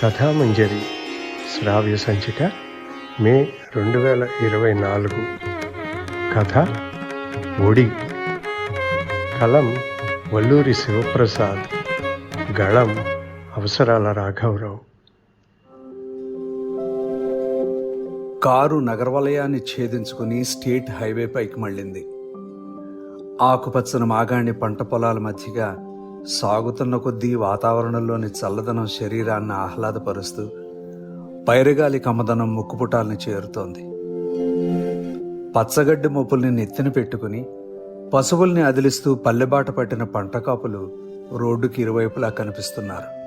కథామంజరి శ్రావ్య సంచిక మే రెండు వేల ఇరవై నాలుగు. కథ ఒడి. కలం వల్లూరి శివప్రసాద్. గళం అవసరాల రాఘవరావు. కారు నగరవలయాన్ని ఛేదించుకుని స్టేట్ హైవే పైకి మళ్ళింది. ఆకుపచ్చని మాగాణి పంట పొలాల మధ్యగా సాగుతున్న కొద్దీ వాతావరణంలోని చల్లదనం శరీరాన్ని ఆహ్లాదపరుస్తూ పైరుగాలి కమ్మదనం ముక్కుపుటాల్ని చేరుతోంది. పచ్చగడ్డి మొప్పుల్ని నెత్తిన పెట్టుకుని పశువుల్ని అదిలిస్తూ పల్లెబాట పట్టిన పంట కాపులు రోడ్డుకి ఇరువైపులా కనిపిస్తున్నారు.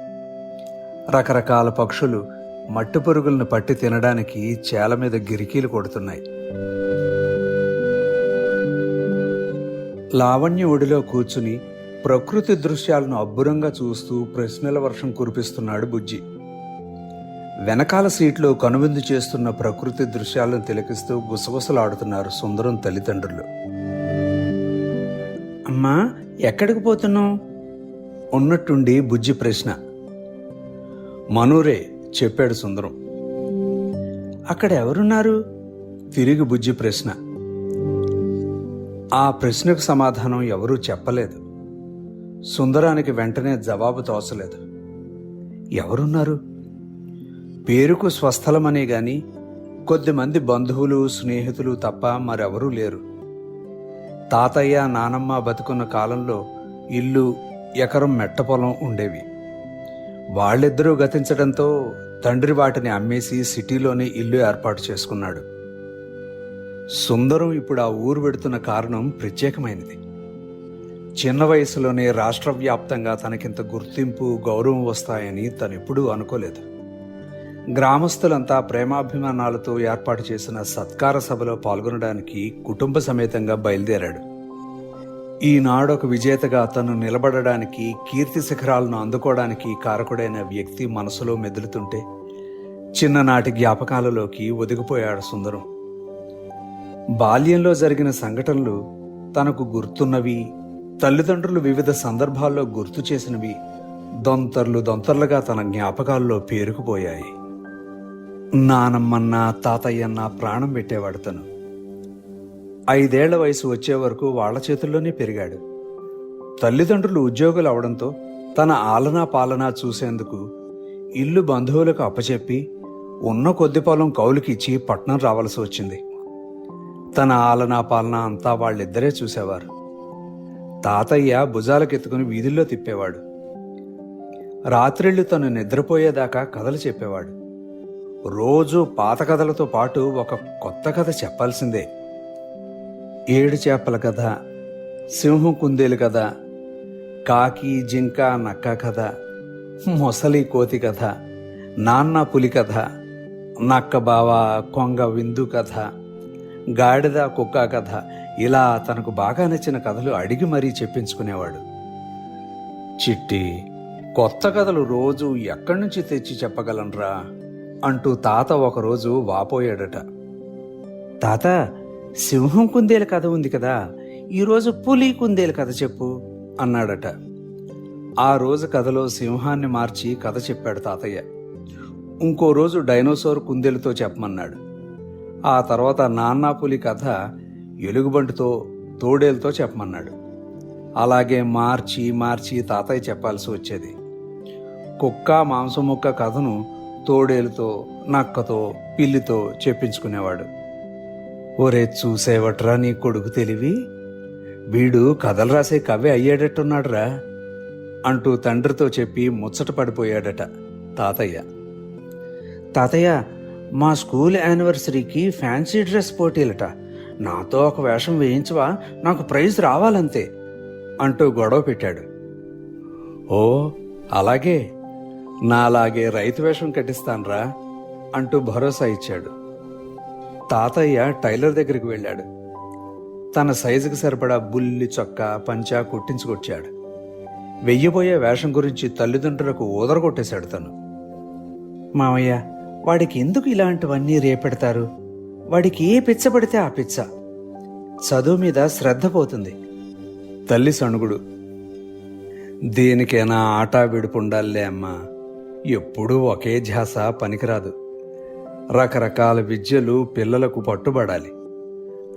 రకరకాల పక్షులు మట్టి పురుగులను పట్టి తినడానికి చేల మీద గిరికీలు కొడుతున్నాయి. లావణ్య ఒడిలో కూర్చుని ప్రకృతి దృశ్యాలను అబ్బురంగా చూస్తూ ప్రశ్నల వర్షం కురిపిస్తున్నాడు బుజ్జి. వెనకాల సీట్లో కనువిందు చేస్తున్న ప్రకృతి దృశ్యాలను తిలకిస్తూ గుసగుసలాడుతున్నారు సుందరం తల్లిదండ్రులు. అమ్మా ఎక్కడికి పోతున్నావు? ఉన్నట్టుండి బుజ్జి ప్రశ్న. మనూరే చెప్పాడు సుందరం. అక్కడ ఎవరున్నారు? తిరిగి బుజ్జి ప్రశ్న. ఆ ప్రశ్నకు సమాధానం ఎవరూ చెప్పలేదు. సుందరానికి వెంటనే జవాబు తోచలేదు ఎవరున్నారు? పేరుకు స్వస్థలమనే గాని కొద్దిమంది బంధువులు స్నేహితులు తప్ప మరెవరూ లేరు. తాతయ్య నానమ్మ బతుకున్న కాలంలో ఇల్లు ఎకరం మెట్ట పొలం ఉండేవి. వాళ్ళిద్దరూ గతించడంతో తండ్రి వాటిని అమ్మేసి సిటీలోనే ఇల్లు ఏర్పాటు చేసుకున్నాడు. సుందరం ఇప్పుడు ఆ ఊరు పెడుతున్న కారణం ప్రత్యేకమైనది. చిన్న వయసులోనే రాష్ట్ర వ్యాప్తంగా తనకింత గుర్తింపు గౌరవం వస్తాయని తనెప్పుడూ అనుకోలేదు. గ్రామస్తులంతా ప్రేమాభిమానాలతో ఏర్పాటు చేసిన సత్కార సభలో పాల్గొనడానికి కుటుంబ సమేతంగా బయలుదేరాడు. ఈనాడు ఒక విజేతగా తను నిలబడడానికి కీర్తి శిఖరాలను అందుకోవడానికి కారకుడైన వ్యక్తి మనసులో మెదులుతుంటే చిన్ననాటి జ్ఞాపకాలలోకి ఒదిగిపోయాడు సుందరం. బాల్యంలో జరిగిన సంఘటనలు తనకు గుర్తున్నవి తల్లిదండ్రులు వివిధ సందర్భాల్లో గుర్తు చేసినవి దొంతర్లు దొంతర్లుగా తన జ్ఞాపకాల్లో పేరుకుపోయాయి. నానమ్మన్న తాతయ్యన్న ప్రాణం పెట్టేవాడు తను. ఐదేళ్ళ వయసు వచ్చే వరకు వాళ్ళ చేతుల్లోనే పెరిగాడు. తల్లిదండ్రులు ఉద్యోగులు అవడంతో తన ఆలనా పాలనా చూసేందుకు ఇల్లు బంధువులకు అప్పచెప్పి ఉన్న కొద్ది పొలం కౌలుకిచ్చి పట్నం రావాల్సి వచ్చింది. తన ఆలనా పాలన అంతా వాళ్ళిద్దరే చూసేవారు. తాతయ్య భుజాలకెత్తుకుని వీధుల్లో తిప్పేవాడు. రాత్రిళ్ళు తను నిద్రపోయేదాకా కథలు చెప్పేవాడు. రోజు పాత కథలతో పాటు ఒక కొత్త కథ చెప్పాల్సిందే. ఏడు చేపల కథ సింహం కుందేలు కథ కాకి జింక నక్క కథ మొసలి కోతి కథ నాన్న పులి కథ నక్క బావ కొంగ విందు కథ గాడిద కుక్క కథ ఇలా తనకు బాగా నచ్చిన కథలు అడిగి మరీ చెప్పించుకునేవాడు. చిట్టి కొత్త కథలు రోజు ఎక్కడి నుంచి తెచ్చి చెప్పగలనరా? అంటూ తాత ఒకరోజు వాపోయాడట. తాత సింహం కుందేలు కథ ఉంది కదా ఈరోజు పులి కుందేలు కథ చెప్పు అన్నాడట. ఆ రోజు కథలో సింహాన్ని మార్చి కథ చెప్పాడు తాతయ్య. ఇంకో రోజు డైనోసార్ కుందేలుతో చెప్పమన్నాడు. ఆ తర్వాత నాన్నా పులి కథ ఎలుగుబంటితో తోడేలతో చెప్పమన్నాడు. అలాగే మార్చి మార్చి తాతయ్య చెప్పాల్సి వచ్చేది. కుక్క మాంసం ముక్క కథను తోడేలుతో నక్కతో పిల్లితో చెప్పించుకునేవాడు. ఒరే చూసేవట్రా నీ కొడుకు తెలివి? వీడు కథలు రాసే కవి అయ్యేటట్టున్నాడురా అంటూ తండ్రితో చెప్పి ముచ్చట పడిపోయాడట తాతయ్య. తాతయ్య మా స్కూల్ యానివర్సరీకి ఫ్యాన్సీ డ్రెస్ పోటీలట. నాతో ఒక వేషం వేయించవా? నాకు ప్రైజ్ రావాలంతే అంటూ గొడవ పెట్టాడు. ఓ అలాగే. నాలాగే రైతు వేషం కట్టిస్తాన్రా అంటూ భరోసా ఇచ్చాడు. తాతయ్య టైలర్ దగ్గరికి వెళ్ళాడు. తన సైజుకి సరిపడా బుల్లి చొక్కా పంచా కుట్టించుకొచ్చాడు. వెయ్యబోయే వేషం గురించి తల్లిదండ్రులకు ఊదరగొట్టేశాడు తను. మామయ్య వాడికి ఎందుకు ఇలాంటివన్నీ రేపెడతారు? వాడికి ఏ పిచ్చ పడితే ఆ పిచ్చ. చదువు మీద శ్రద్ధ పోతుంది. తల్లి సణుగుడు దేనికైనా ఆటా విడుపుండాలే అమ్మా. ఎప్పుడూ ఒకే ధ్యాస పనికిరాదు. రకరకాల విద్యలు పిల్లలకు పట్టుబడాలి.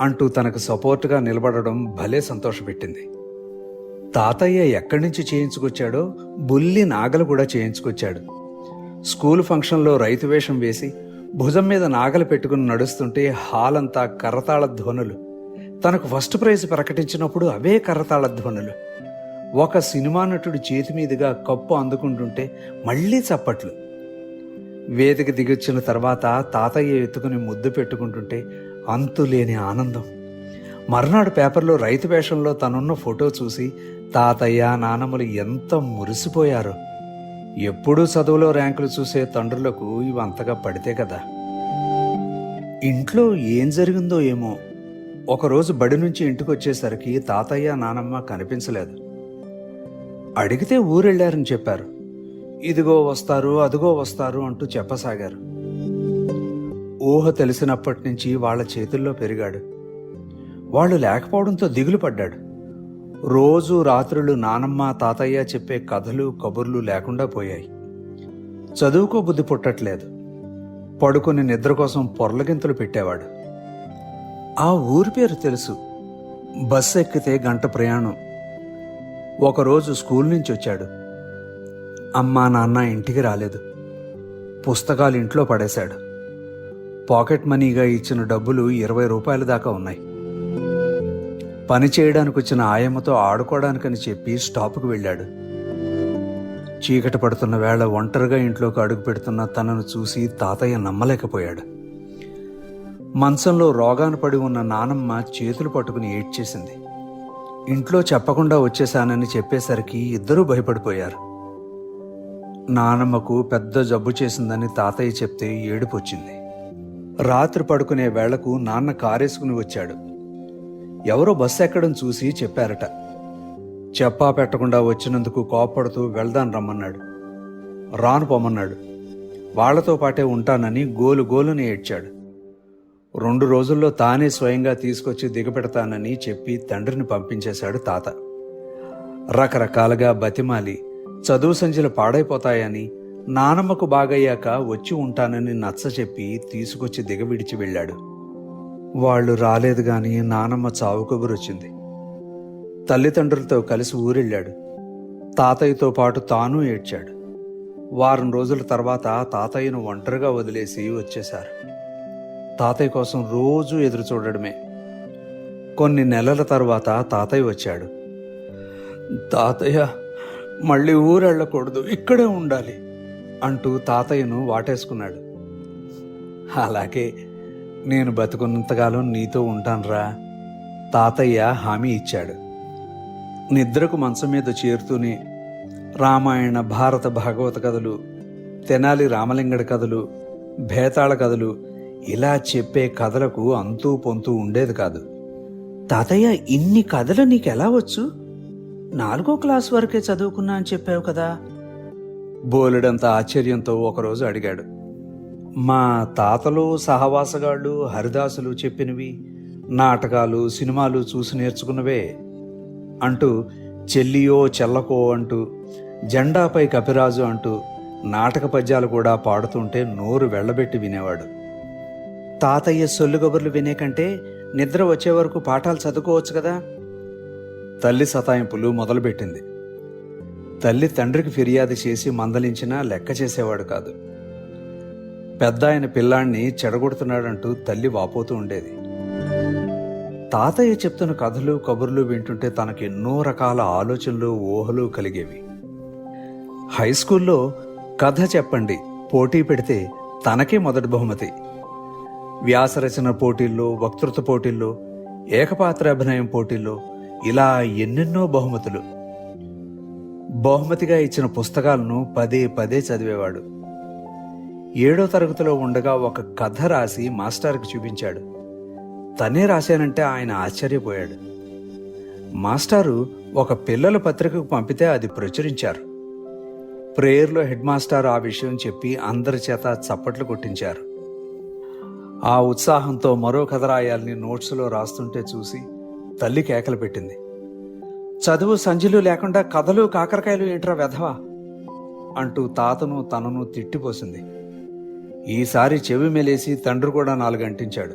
అంటూ తనకు సపోర్టుగా నిలబడడం భలే సంతోషపెట్టింది. తాతయ్య ఎక్కడి నుంచి చేయించుకొచ్చాడో బుల్లి నాగలు కూడా చేయించుకొచ్చాడు. స్కూల్ ఫంక్షన్లో రైతు వేషం వేసి భుజం మీద నాగలు పెట్టుకుని నడుస్తుంటే హాలంతా కర్రతాళ కరతాళ ధ్వనులు. తనకు ఫస్ట్ ప్రైజ్ ప్రకటించినప్పుడు అవే కరతాళ ధ్వనులు. ఒక సినిమా నటుడు చేతి మీదుగా కప్పు అందుకుంటుంటే మళ్ళీ చప్పట్లు. వేదిక దిగొచ్చిన తర్వాత తాతయ్య ఎత్తుకుని ముద్దు పెట్టుకుంటుంటే అంతులేని ఆనందం. మర్నాడు పేపర్లో రైతు వేషంలో తనున్న ఫోటో చూసి తాతయ్య నానమ్మలు ఎంత మురిసిపోయారో. ఎప్పుడూ చదువులో ర్యాంకులు చూసే తండ్రులకు ఇవి అంతగా పడితే కదా. ఇంట్లో ఏం జరిగిందో ఏమో. ఒకరోజు బడి నుంచి ఇంటికి వచ్చేసరికి తాతయ్య నానమ్మ కనిపించలేదు. అడిగితే ఊరెళ్ళారని చెప్పారు. ఇదిగో వస్తారు అదిగో వస్తారు అంటూ చెప్పసాగారు. ఊహ తెలిసినప్పటి నుంచి వాళ్ళ చేతుల్లో పెరిగాడు. వాళ్ళు లేకపోవడంతో దిగులు పడ్డాడు. రోజు రాత్రులు నానమ్మ తాతయ్య చెప్పే కథలు కబుర్లు లేకుండా పోయాయి. చదువుకో బుద్ధి పుట్టట్లేదు. పడుకుని నిద్ర కోసం పొర్లగింతలు పెట్టేవాడు. ఆ ఊరి పేరు తెలుసు. బస్సు ఎక్కితే గంట ప్రయాణం. ఒకరోజు స్కూల్ నుంచి వచ్చాడు. అమ్మా నాన్న ఇంటికి రాలేదు. పుస్తకాలు ఇంట్లో పడేశాడు. పాకెట్ మనీగా ఇచ్చిన డబ్బులు ఇరవై రూపాయల దాకా ఉన్నాయి. పని చేయడానికి వచ్చిన ఆయమ్మతో ఆడుకోవడానికని చెప్పి స్టాప్కు వెళ్ళాడు. చీకటి పడుతున్న వేళ ఒంటరిగా ఇంట్లోకి అడుగు పెడుతున్న తనను చూసి తాతయ్య నమ్మలేకపోయాడు. మంచంలో రోగాన పడి ఉన్న నానమ్మ చేతులు పట్టుకుని ఏడ్చేసింది. ఇంట్లో చెప్పకుండా వచ్చేశానని చెప్పేసరికి ఇద్దరూ భయపడిపోయారు. నానమ్మకు పెద్ద జబ్బు చేసిందని తాతయ్య చెప్తే ఏడుపు వచ్చింది రాత్రి పడుకునే వేళకు నాన్న కారేసుకుని వచ్చాడు. ఎవరో బస్సు ఎక్కడం చూసి చెప్పారట. చెప్పా పెట్టకుండా వచ్చినందుకు కోపడుతూ వెళ్దాం రమ్మన్నాడు. రాను పొమ్మన్నాడు వాళ్ళతో పాటే ఉంటానని గోలు గోలుని ఏడ్చాడు. రెండు రోజుల్లో తానే స్వయంగా తీసుకొచ్చి దిగపెడతానని చెప్పి తండ్రిని పంపించేశాడు తాత. రకరకాలుగా బతిమాలి చదువు సంచులు పాడైపోతాయని నానమ్మకు బాగయ్యాక వచ్చి ఉంటానని నచ్చ చెప్పి తీసుకొచ్చి దిగవిడిచి వెళ్ళాడు. వాళ్ళు రాలేదు గాని నానమ్మ చావు కబురొచ్చింది తల్లిదండ్రులతో కలిసి ఊరెళ్ళాడు. తాతయ్యతో పాటు తాను ఏడ్చాడు. వారం రోజుల తర్వాత తాతయ్యను ఒంటరిగా వదిలేసి వచ్చేశారు. తాతయ్య కోసం రోజు ఎదురు చూడడమే. కొన్ని నెలల తర్వాత తాతయ్య వచ్చాడు. తాతయ్య మళ్ళీ ఊరెళ్ళకూడదు ఇక్కడే ఉండాలి అంటూ తాతయ్యను వాటేసుకున్నాడు. అలాగే నేను బతుకున్నంతకాలం నీతో ఉంటానురా. తాతయ్య హామీ ఇచ్చాడు. నిద్రకు మంచం మీద చేరుతూనే రామాయణ భారత భాగవత కథలు తెనాలి రామలింగడి కథలు భేతాళ కథలు ఇలా చెప్పే కథలకు అంతూ పొంతూ ఉండేది కాదు. తాతయ్య ఇన్ని కథలు నీకెలా వచ్చు? నాలుగో క్లాస్ వరకే చదువుకున్నా అని చెప్పావు కదా. బోలెడంత ఆశ్చర్యంతో ఒకరోజు అడిగాడు. మా తాతలు సహవాసగాళ్ళు హరిదాసులు చెప్పినవి నాటకాలు సినిమాలు చూసి నేర్చుకున్నవే అంటూ చెల్లియో చెల్లకో అంటూ జెండాపై కపిరాజు అంటూ నాటక పద్యాలు కూడా పాడుతుంటే నోరు వెళ్ళబెట్టి వినేవాడు. తాతయ్య సొల్లు కబుర్లు వినే కంటే నిద్ర వచ్చే వరకు పాఠాలు చదువుకోవచ్చు కదా? తల్లి సతాయింపులు మొదలుపెట్టింది. తల్లి తండ్రికి ఫిర్యాదు చేసి మందలించినా లెక్క చేసేవాడు కాదు. పెద్ద ఆయన పిల్లాన్ని చెడగొడుతున్నాడంటూ తల్లి వాపోతూ ఉండేది. తాతయ్య చెప్తున్న కథలు కబుర్లు వింటుంటే తనకి ఎన్నో రకాల ఆలోచనలు ఊహలు కలిగేవి. హై స్కూల్లో కథ చెప్పండి పోటీ పెడితే తనకే మొదటి బహుమతి. వ్యాసరచన పోటీల్లో వక్తృత్వ పోటీల్లో ఏకపాత్ర అభినయం పోటీల్లో ఇలా ఎన్నెన్నో బహుమతులు. బహుమతిగా ఇచ్చిన పుస్తకాలను పదే పదే చదివేవాడు. ఏడో తరగతిలో ఉండగా ఒక కథ రాసి మాస్టర్కి చూపించాడు. తనే రాశానంటే ఆయన ఆశ్చర్యపోయాడు. మాస్టారు ఒక పిల్లల పత్రికకు పంపితే అది ప్రచురించారు. ప్రేయర్లో హెడ్ మాస్టర్ ఆ విషయం చెప్పి అందరి చేత చప్పట్లు కొట్టించారు. ఆ ఉత్సాహంతో మరో కథ రాయాలని నోట్స్లో రాస్తుంటే చూసి తల్లి కేకలు పెట్టింది. చదువు సంజులు లేకుండా కథలు కాకరకాయలు ఏంట్రా వెధవా? అంటూ తాతను తనను తిట్టిపోసింది. ఈసారి చెవి మెలేసి తండ్రి కూడా నాలుగంటించాడు.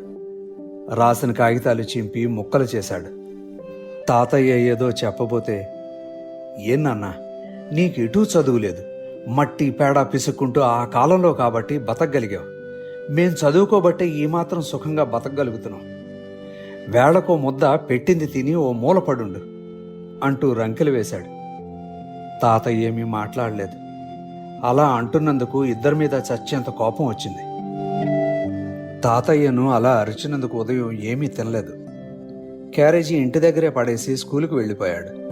రాసిన కాగితాలు చింపి ముక్కలు చేశాడు. తాతయ్య ఏదో చెప్పబోతే ఏనన్నా నీకు ఎటూ చదువు లేదు. మట్టి పేడ పిసుక్కుంటూ ఆ కాలంలో కాబట్టి బతకగలిగావు. మేం చదువుకోబట్టే ఈ మాత్రం సుఖంగా బతకగలుగుతున్నాం. వేళకో ముద్ద పెట్టింది తిని ఓ మూలపడుండు అంటూ రంకెలు వేశాడు. తాతయ్య ఏమీ మాట్లాడలేదు. అలా అంటున్నందుకు ఇద్దరి మీద చచ్చేంత కోపం వచ్చింది. తాతయ్యను అలా అరిచినందుకు ఉదయం ఏమీ తినలేదు. క్యారేజీ ఇంటి దగ్గరే పడేసి స్కూలుకు వెళ్ళిపోయాడు.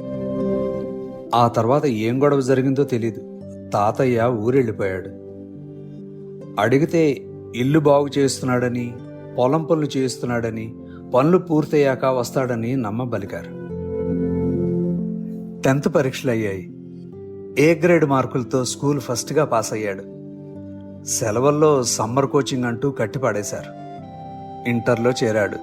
ఆ తర్వాత ఏం గొడవ జరిగిందో తెలీదు. తాతయ్య ఊరెళ్ళిపోయాడు. అడిగితే ఇల్లు బాగు చేస్తున్నాడని పొలం పనులు చేస్తున్నాడని పనులు పూర్తయ్యాక వస్తాడని నమ్మబలికారు. టెన్త్ పరీక్షలు అయ్యాయి ఏ గ్రేడ్ మార్కులతో స్కూల్ ఫస్ట్గా పాస్ అయ్యాడు. సెలవుల్లో సమ్మర్ కోచింగ్ అంటూ కట్టిపడేశారు ఇంటర్లో చేరాడు.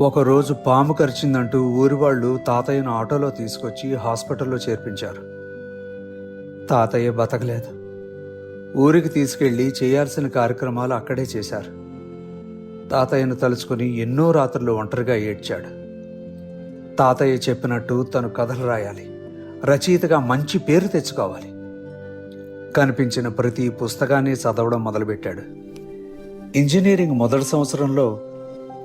ఒకరోజు పాము కరిచిందంటూ ఊరి వాళ్ళు తాతయ్యను ఆటోలో తీసుకొచ్చి హాస్పిటల్లో చేర్పించారు. తాతయ్య బతకలేదు. ఊరికి తీసుకెళ్ళి చేయాల్సిన కార్యక్రమాలు అక్కడే చేశారు. తాతయ్యను తలుచుకుని ఎన్నో రాత్రులు ఒంటరిగా ఏడ్చాడు. తాతయ్య చెప్పినట్టు తను కథలు రాయాలి. రచయితగా మంచి పేరు తెచ్చుకోవాలి. కనిపించిన ప్రతి పుస్తకాన్ని చదవడం మొదలుపెట్టాడు. ఇంజనీరింగ్ మొదటి సంవత్సరంలో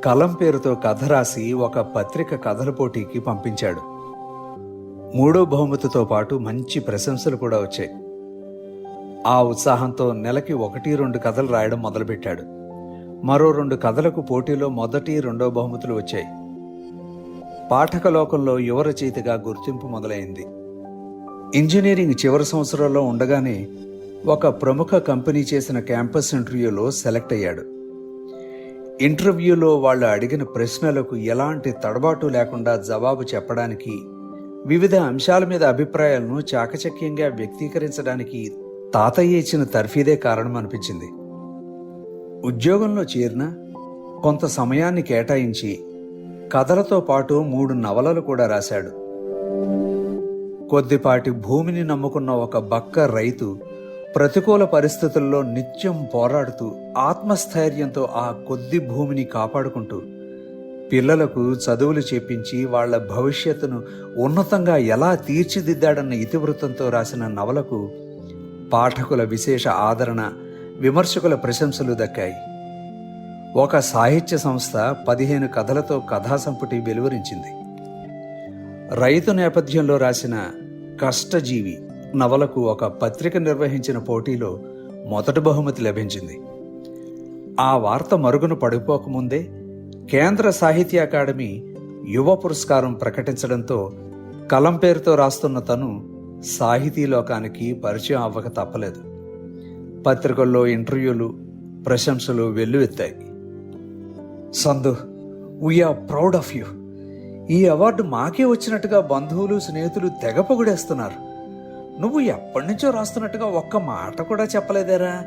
కలం పేరుతో కథ రాసి ఒక పత్రిక కథల పోటీకి పంపించాడు. మూడో బహుమతితో పాటు మంచి ప్రశంసలు కూడా వచ్చాయి. ఆ ఉత్సాహంతో నెలకి ఒకటి రెండు కథలు రాయడం మొదలుపెట్టాడు. మరో రెండు కథలకు పోటీలో మొదటి రెండో బహుమతులు వచ్చాయి. పాఠక లోకంలో యువ రచయితగా గుర్తింపు మొదలైంది. ఇంజనీరింగ్ చివరి సంవత్సరాల్లో ఉండగానే ఒక ప్రముఖ కంపెనీ చేసిన క్యాంపస్ ఇంటర్వ్యూలో సెలెక్ట్ అయ్యాడు. ఇంటర్వ్యూలో వాళ్ళు అడిగిన ప్రశ్నలకు ఎలాంటి తడబాటు లేకుండా జవాబు చెప్పడానికి వివిధ అంశాల మీద అభిప్రాయాలను చాకచక్యంగా వ్యక్తీకరించడానికి తాతయ్య ఇచ్చిన తర్ఫీదే కారణం అనిపించింది ఉద్యోగంలో చేరిన కొంత సమయాన్ని కేటాయించి కథలతో పాటు మూడు నవలలు కూడా రాశాడు. కొద్దిపాటి భూమిని నమ్ముకున్న ఒక బక్క రైతు ప్రతికూల పరిస్థితుల్లో నిత్యం పోరాడుతూ ఆత్మస్థైర్యంతో ఆ కొద్ది భూమిని కాపాడుకుంటూ పిల్లలకు చదువులు చెప్పించి వాళ్ళ భవిష్యత్తును ఉన్నతంగా ఎలా తీర్చిదిద్దాడన్న ఇతివృత్తంతో రాసిన నవలకు పాఠకుల విశేష ఆదరణ విమర్శకుల ప్రశంసలు దక్కాయి. ఒక సాహిత్య సంస్థ పదిహేను కథలతో కథా సంపుటి వెలువరించింది. రైతు నేపథ్యంలో రాసిన కష్టజీవి నవలకు ఒక పత్రిక నిర్వహించిన పోటీలో మొదటి బహుమతి లభించింది. ఆ వార్త మరుగున పడిపోకముందే కేంద్ర సాహిత్య అకాడమీ యువ పురస్కారం ప్రకటించడంతో కలం పేరుతో రాస్తున్న తను సాహితీ లోకానికి పరిచయం అవ్వక తప్పలేదు. పత్రికల్లో ఇంటర్వ్యూలు ప్రశంసలు వెల్లువెత్తాయి. సందు వీఆర్ ప్రౌడ్ ఆఫ్ యూ ఈ అవార్డు మాకే వచ్చినట్టుగా బంధువులు స్నేహితులు తెగ పొగిడేస్తున్నారు. నువ్వు ఎప్పటినుంచో రాస్తున్నట్టుగా ఒక్క మాట కూడా చెప్పలేదేరా?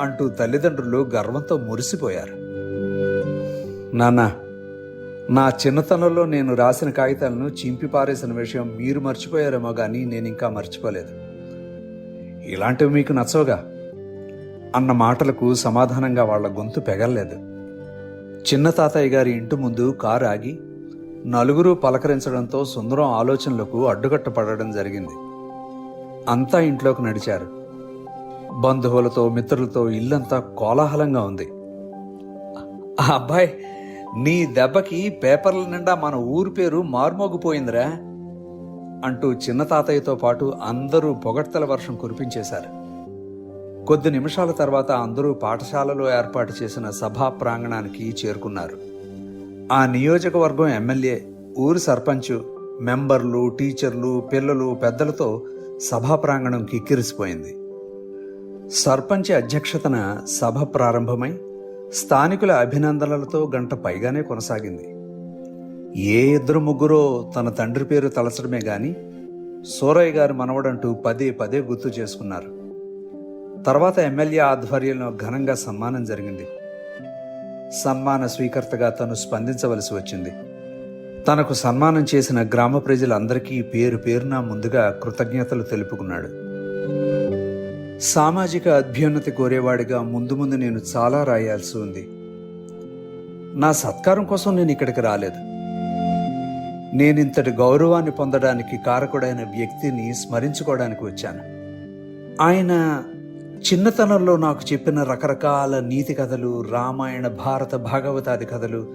అంటూ తల్లిదండ్రులు గర్వంతో మురిసిపోయారు. నాన్న నా చిన్నతనంలో నేను రాసిన కాగితాలను చింపి పారేసిన విషయం మీరు మర్చిపోయారేమో కానీ నేను ఇంకా మర్చిపోలేదు. ఇలాంటివి మీకు నచ్చవుగా? అన్న మాటలకు సమాధానంగా వాళ్ళ గొంతు పెగల్లేదు. చిన్న తాతయ్య గారి ఇంటి ముందు కారు ఆగి నలుగురు పలకరించడంతో సుందరం ఆలోచనలకు అడ్డుకట్ట పడడం జరిగింది. అంతా ఇంట్లోకి నడిచారు. బంధువులతో మిత్రులతో ఇల్లంతా కోలాహలంగా ఉంది. ఆ అబ్బాయి నీ దెబ్బకి పేపర్ల నిండా మన ఊరి పేరు మార్మోగిపోయిందిరా అంటూ చిన్న తాతయ్యతో పాటు అందరూ పొగడ్తల వర్షం కురిపించేశారు. కొద్ది నిమిషాల తర్వాత అందరూ పాఠశాలలో ఏర్పాటు చేసిన సభా ప్రాంగణానికి చేరుకున్నారు. ఆ నియోజకవర్గం ఎమ్మెల్యే ఊరి సర్పంచ్ మెంబర్లు టీచర్లు పిల్లలు పెద్దలతో సభా ప్రాంగణం కిక్కిరిసిపోయింది. సర్పంచ్ అధ్యక్షతన సభ ప్రారంభమై స్థానికుల అభినందనలతో గంట పైగానే కొనసాగింది. ఏ ఇద్దరు ముగ్గురో తన తండ్రి పేరు తలచడమే గాని సూరయ్య గారి మనవడంటూ పదే పదే గుర్తు చేసుకున్నారు. తర్వాత ఎమ్మెల్యే ఆధ్వర్యంలో ఘనంగా సన్మానం జరిగింది. సన్మాన స్వీకర్తగా తను స్పందించవలసి వచ్చింది. తనకు సన్మానం చేసిన గ్రామ ప్రజలందరికీ పేరు పేరున ముందుగా కృతజ్ఞతలు తెలుపుకున్నాడు. సామాజిక అభ్యున్నతి కోరేవాడిగా ముందు ముందు నేను చాలా రాయాల్సి ఉంది. నా సత్కారం కోసం నేను ఇక్కడికి రాలేదు. నేనింతటి గౌరవాన్ని పొందడానికి కారకుడైన వ్యక్తిని స్మరించుకోవడానికి వచ్చాను. ఆయన చిన్నతనంలో నాకు చెప్పిన రకరకాల నీతి కథలు రామాయణ భారత భాగవతాది కథలు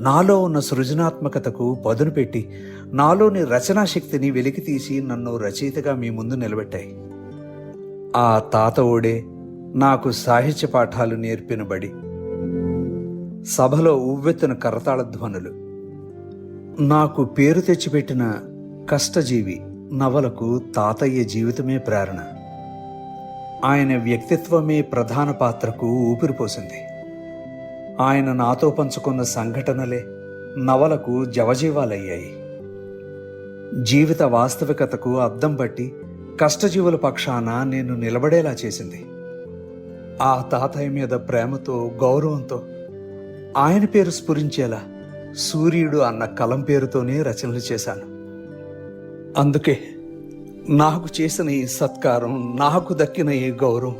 నాలో ఉన్న సృజనాత్మకతకు పదును పెట్టి నాలోని రచనా శక్తిని వెలికితీసి నన్ను రచయితగా మీ ముందు నిలబెట్టాయి. ఆ తాత ఓడే నాకు సాహిత్య పాఠాలు నేర్పిన బడి. సభలో ఉవ్వెత్తున కరతాళ ధ్వనులు. నాకు పేరు తెచ్చిపెట్టిన కష్టజీవి నవలకు తాతయ్య జీవితమే ప్రేరణ. ఆయన వ్యక్తిత్వమే ప్రధాన పాత్రకు ఊపిరిపోసింది. ఆయన నాతో పంచుకున్న సంఘటనలే నవలకు జవజీవాలయ్యాయి. జీవిత వాస్తవికతకు అద్దం పట్టి కష్టజీవుల పక్షాన నేను నిలబడేలా చేసింది. ఆ తాతయ్య మీద ప్రేమతో గౌరవంతో ఆయన పేరు స్ఫురించేలా సూర్యుడు అన్న కలం పేరుతోనే రచనలు చేశాను. అందుకే నాకు చేసిన ఈ సత్కారం నాకు దక్కిన ఈ గౌరవం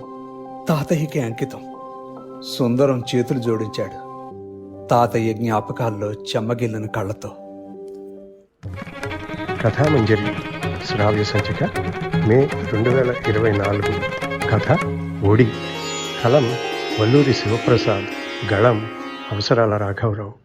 తాతయ్యకి అంకితం. సుందరం చేతులు జోడించాడు. తాతయ్య జ్ఞాపకాల్లో చెమ్మగిల్లిన కళ్ళతో. కథామంజరి శ్రావ్య సంచిక మే రెండు వేల ఇరవై నాలుగు. కథ ఒడి. కలం వల్లూరి శివప్రసాద్. గళం అవసరాల రాఘవరావు.